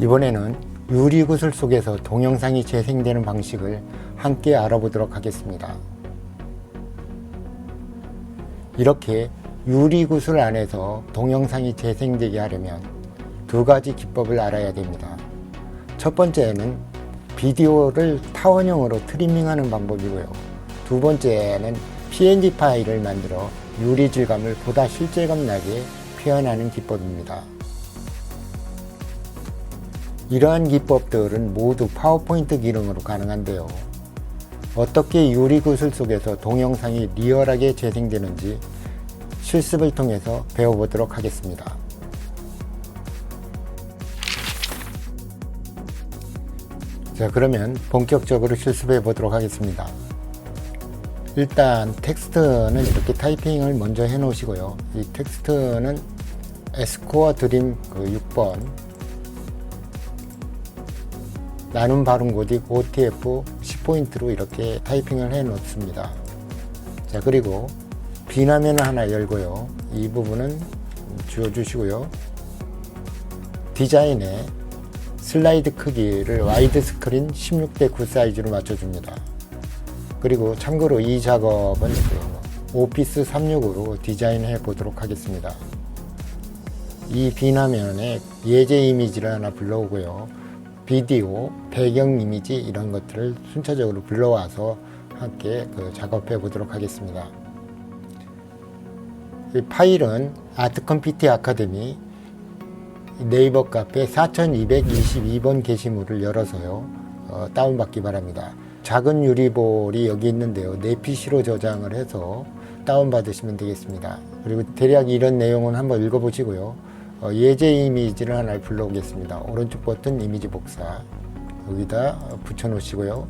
이번에는 유리구슬 속에서 동영상이 재생되는 방식을 함께 알아보도록 하겠습니다. 이렇게 유리구슬 안에서 동영상이 재생되게 하려면 두 가지 기법을 알아야 됩니다. 첫 번째는 비디오를 타원형으로 트리밍하는 방법이고요. 두 번째는 PNG 파일을 만들어 유리 질감을 보다 실질감 나게 표현하는 기법입니다. 이러한 기법들은 모두 파워포인트 기능으로 가능한데요. 어떻게 유리구슬 속에서 동영상이 리얼하게 재생되는지 실습을 통해서 배워보도록 하겠습니다. 자, 그러면 본격적으로 실습해 보도록 하겠습니다. 일단 텍스트는 이렇게 타이핑을 먼저 해 놓으시고요. 이 텍스트는 에스코어 드림 그 6번 나눔 발음 고딕 OTF 10포인트로 이렇게 타이핑을 해 놓습니다. 자, 그리고 비나면을 하나 열고요. 이 부분은 지워 주시고요. 디자인에 슬라이드 크기를 와이드 스크린 16대 9 사이즈로 맞춰줍니다. 그리고 참고로 이 작업은 그 오피스 36으로 디자인해 보도록 하겠습니다. 이 비나면에 예제 이미지를 하나 불러오고요. 비디오, 배경 이미지 이런 것들을 순차적으로 불러와서 함께 그 작업해 보도록 하겠습니다. 이 파일은 아트 컴피티 아카데미 네이버 카페 4222번 게시물을 열어서요 어, 다운받기 바랍니다. 작은 유리볼이 여기 있는데요. 내 PC로 저장을 해서 다운받으시면 되겠습니다. 그리고 대략 이런 내용은 한번 읽어보시고요. 어, 예제 이미지를 하나 불러오겠습니다. 오른쪽 버튼 이미지 복사 여기다 붙여놓으시고요.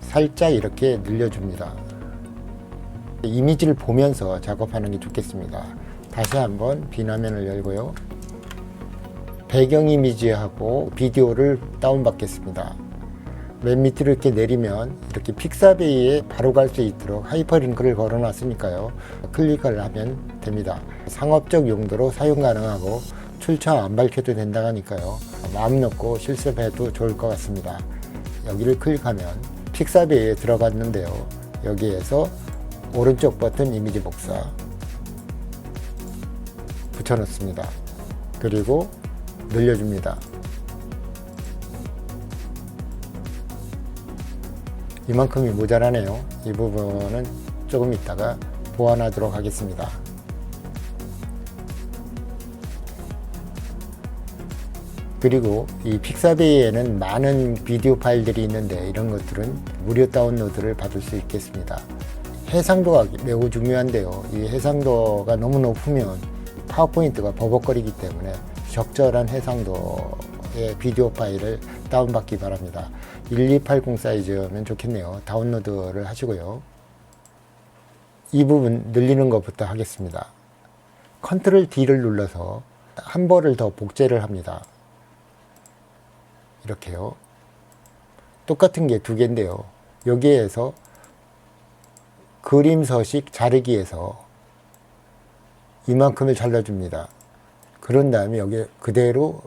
살짝 이렇게 늘려줍니다. 이미지를 보면서 작업하는 게 좋겠습니다. 다시 한번 비나면을 열고요. 배경 이미지하고 비디오를 다운받겠습니다. 맨 밑으로 이렇게 내리면 이렇게 픽사베이에 바로 갈 수 있도록 하이퍼링크를 걸어 놨으니까요. 클릭을 하면 됩니다. 상업적 용도로 사용 가능하고 출처 안 밝혀도 된다 하니까요. 마음 놓고 실습해도 좋을 것 같습니다. 여기를 클릭하면 픽사베이에 들어갔는데요. 여기에서 오른쪽 버튼 이미지 복사 붙여놓습니다. 그리고 늘려줍니다. 이만큼이 모자라네요. 이 부분은 조금 있다가 보완하도록 하겠습니다. 그리고 이 픽사베이에는 많은 비디오 파일들이 있는데 이런 것들은 무료 다운로드를 받을 수 있겠습니다. 해상도가 매우 중요한데요. 이 해상도가 너무 높으면 파워포인트가 버벅거리기 때문에 적절한 해상도의 비디오 파일을 다운받기 바랍니다. 1280 사이즈면 좋겠네요. 다운로드를 하시고요. 이 부분 늘리는 것부터 하겠습니다. 컨트롤 D를 눌러서 한 벌을 더 복제를 합니다. 이렇게요. 똑같은 게 두 개인데요. 여기에서 그림 서식 자르기에서 이만큼을 잘라줍니다. 그런 다음에 여기 그대로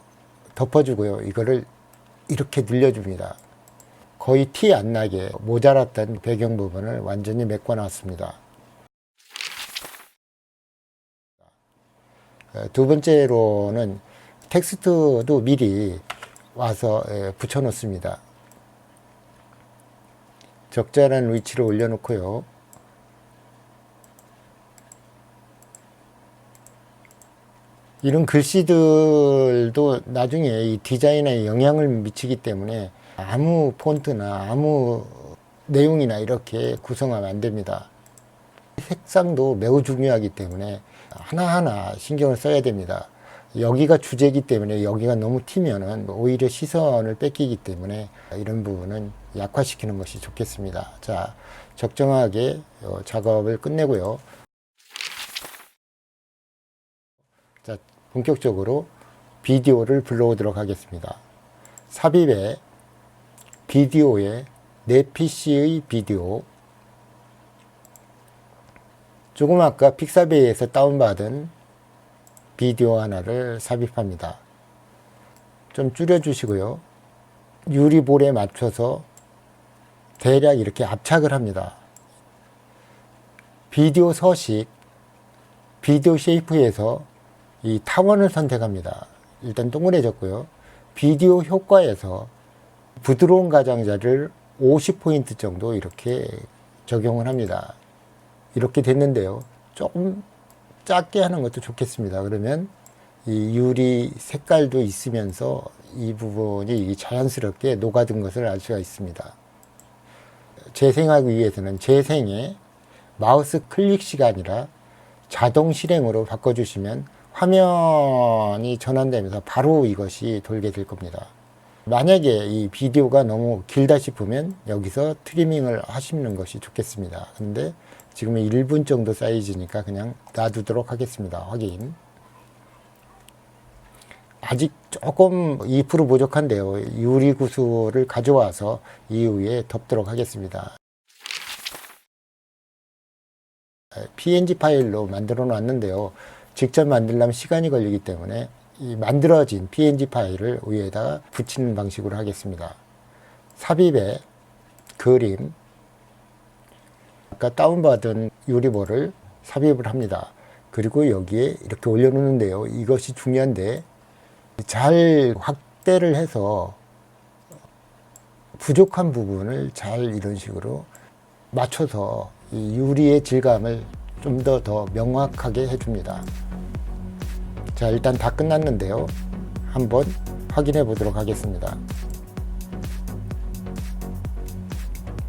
덮어주고요. 이거를 이렇게 늘려줍니다. 거의 티 안 나게 모자랐던 배경 부분을 완전히 메꿔놨습니다. 에, 두 번째로는 텍스트도 미리 와서 에, 붙여놓습니다. 적절한 위치로 올려놓고요. 이런 글씨들도 나중에 이 디자인에 영향을 미치기 때문에 아무 폰트나 아무 내용이나 이렇게 구성하면 안 됩니다. 색상도 매우 중요하기 때문에 하나하나 신경을 써야 됩니다. 여기가 주제이기 때문에 여기가 너무 튀면은 오히려 시선을 뺏기기 때문에 이런 부분은 약화시키는 것이 좋겠습니다. 자, 적정하게 어, 작업을 끝내고요. 자, 본격적으로 비디오를 불러오도록 하겠습니다. 삽입에 비디오에 내 PC의 비디오 조금 아까 픽사베이에서 다운받은 비디오 하나를 삽입합니다. 좀 줄여주시고요. 유리볼에 맞춰서 대략 이렇게 압착을 합니다. 비디오 서식, 비디오 쉐이프에서 이 타원을 선택합니다. 일단 동그래졌고요. 비디오 효과에서 부드러운 가장자를 50포인트 정도 이렇게 적용을 합니다. 이렇게 됐는데요. 조금 작게 하는 것도 좋겠습니다. 그러면 이 유리 색깔도 있으면서 이 부분이 이 자연스럽게 녹아든 것을 알 수가 있습니다. 재생하기 위해서는 재생에 마우스 클릭 시간이라 자동 실행으로 바꿔주시면 화면이 전환되면서 바로 이것이 돌게 될 겁니다. 만약에 이 비디오가 너무 길다 싶으면 여기서 트리밍을 하시는 것이 좋겠습니다. 근데 지금은 1분 정도 사이즈니까 그냥 놔두도록 하겠습니다. 확인. 아직 조금 2% 부족한데요. 유리 구슬을 가져와서 이후에 덮도록 하겠습니다. PNG 파일로 만들어 놨는데요. 직접 만들려면 시간이 걸리기 때문에 이 만들어진 PNG 파일을 위에다가 붙이는 방식으로 하겠습니다. 삽입에 그림, 아까 다운받은 유리볼을 삽입을 합니다. 그리고 여기에 이렇게 올려놓는데요. 이것이 중요한데 잘 확대를 해서 부족한 부분을 잘 이런 식으로 맞춰서 이 유리의 질감을 좀 더더 명확하게 해줍니다. 자, 일단 다 끝났는데요. 한번 확인해 보도록 하겠습니다.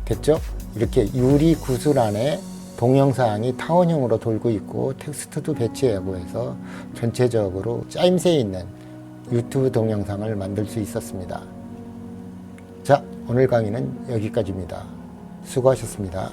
됐죠? 이렇게 유리 구슬 안에 동영상이 타원형으로 돌고 있고 텍스트도 배치하고 해서 전체적으로 짜임새 있는 유튜브 동영상을 만들 수 있었습니다. 자, 오늘 강의는 여기까지입니다. 수고하셨습니다.